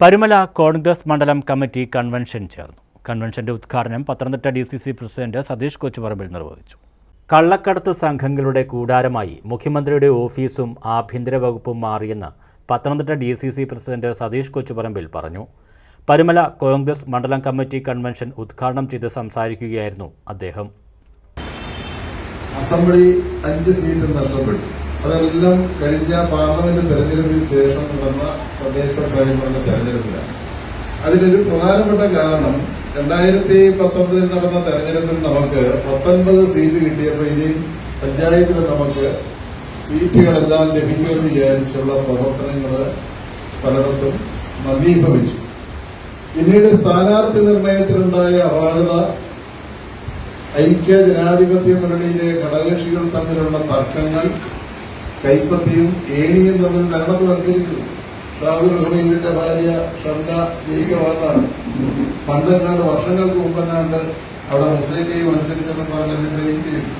പരുമല കോൺഗ്രസ് മണ്ഡലം committee convention ചേർന്നു. കൺവെൻഷന്റെ ഉദ്ഘാടനം Pathanamthitta D C C president Satheesh Kochuparambil നിർവഹിച്ചു. കള്ളക്കടത്ത് സംഘങ്ങളുടെ കൂടാരമായി മുഖ്യമന്ത്രിയുടെ ഓഫീസും ആഭ്യന്തര വകുപ്പും മാറിയെന്ന് Pathanamthitta D C C president Satheesh Kochuparambil പറഞ്ഞു. പരുമല കോൺഗ്രസ് മണ്ഡലം കമ്മിറ്റി കൺവെൻഷൻ ഉദ്ഘാടനം ചെയ്ത് സംസാരിക്കുകയായിരുന്നു അദ്ദേഹം. അസംബ്ലി അഞ്ച് സീറ്റ് നഷ്ടപ്പെട്ടു. അതെല്ലാം കഴിഞ്ഞ പാർലമെന്റ് തെരഞ്ഞെടുപ്പിന് ശേഷം നടന്ന തദ്ദേശ സ്വയംഭരണ തെരഞ്ഞെടുപ്പിലാണ്. അതിലൊരു പ്രധാനപ്പെട്ട കാരണം രണ്ടായിരത്തി പത്തൊമ്പതിൽ നടന്ന തെരഞ്ഞെടുപ്പിൽ നമുക്ക് പത്തൊൻപത് സീറ്റ് കിട്ടിയപ്പോൾ ഇനിയും പഞ്ചായത്തിൽ നമുക്ക് സീറ്റുകളെല്ലാം ലഭിക്കുമെന്ന് വിചാരിച്ചുള്ള പ്രവർത്തനങ്ങൾ പലയിടത്തും നന്ദീഭവിച്ചു. പിന്നീട് സ്ഥാനാർത്ഥി നിർണയത്തിലുണ്ടായ അപാകത ഐക്യ ജനാധിപത്യ മുന്നണിയിലെ ഘടകകക്ഷികൾ തമ്മിലുള്ള തർക്കങ്ങൾ കൈപ്പത്തിയും ഏണിയും തമ്മിൽ നടന്നു മത്സരിച്ചു. ഷാഹുൽ ഹമീദിന്റെ ഭാര്യ ഷംന വന്നാണ് പണ്ടെങ്ങാണ്ട് വർഷങ്ങൾക്ക് മുമ്പെങ്ങാണ്ട് അവിടെ മുസ്ലിം ലീഗ് മത്സരിച്ചെന്ന് പറഞ്ഞിട്ടുണ്ടെങ്കിൽ ചെയ്തു.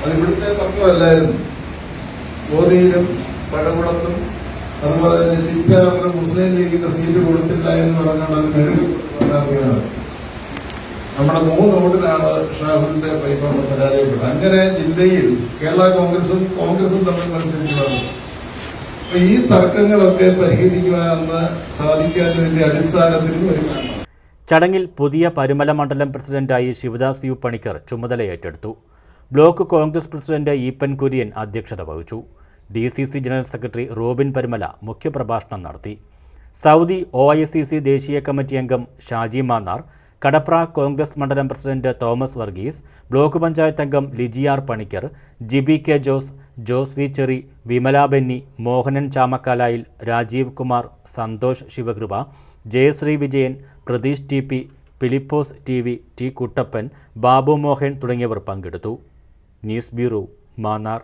അത് ഇവിടുത്തെ തർക്കമല്ലായിരുന്നു ഗോതിയിലും പഴകുളത്തും അതുപോലെ തന്നെ ചിറ്റാറിലും മുസ്ലിം ലീഗിന്റെ സീറ്റ് കൊടുത്തില്ല എന്ന് പറഞ്ഞാണ് അവർ നെടുക്കുകയാണ് നമ്മുടെ മൂന്ന് വോട്ടിനാണ് ഷാഹുലിന്റെ പൈപ്പാണ് പരാജയപ്പെട്ടത് അങ്ങനെ ജില്ലയിൽ കേരള കോൺഗ്രസും കോൺഗ്രസും തമ്മിൽ മത്സരിച്ചു വന്നു അപ്പൊ ഈ തർക്കങ്ങളൊക്കെ പരിഹരിക്കുവാനെന്ന് സാധിക്കാത്തതിന്റെ അടിസ്ഥാനത്തിൽ ഒരു ചടങ്ങിൽ പുതിയ പരുമല മണ്ഡലം പ്രസിഡന്റായി ശിവദാസ് യു പണിക്കർ ചുമതല ഏറ്റെടുത്തു. ബ്ലോക്ക് കോൺഗ്രസ് പ്രസിഡന്റ് ഈപ്പൻ കുര്യൻ അധ്യക്ഷത വഹിച്ചു. D C C general secretary Robin Parumala മുഖ്യപ്രഭാഷണം നടത്തി. Saudi O I C C ദേശീയ കമ്മിറ്റി അംഗം ഷാജി മാന്നാർ കടപ്ര കോൺഗ്രസ് മണ്ഡലം president Thomas Varghese block panchayat അംഗം Lijiyar Panicker Jibi K Jose Jose V Cherry Vimala Benny Mohanan Chamakkalayil Rajeev Kumar Santhosh Sivakripa Jayasree Vijayan Pratheesh T P Philipose T V T Kuttappan Babu Mohan തുടങ്ങിയവർ പങ്കെടുത്തു. News bureau Mannar.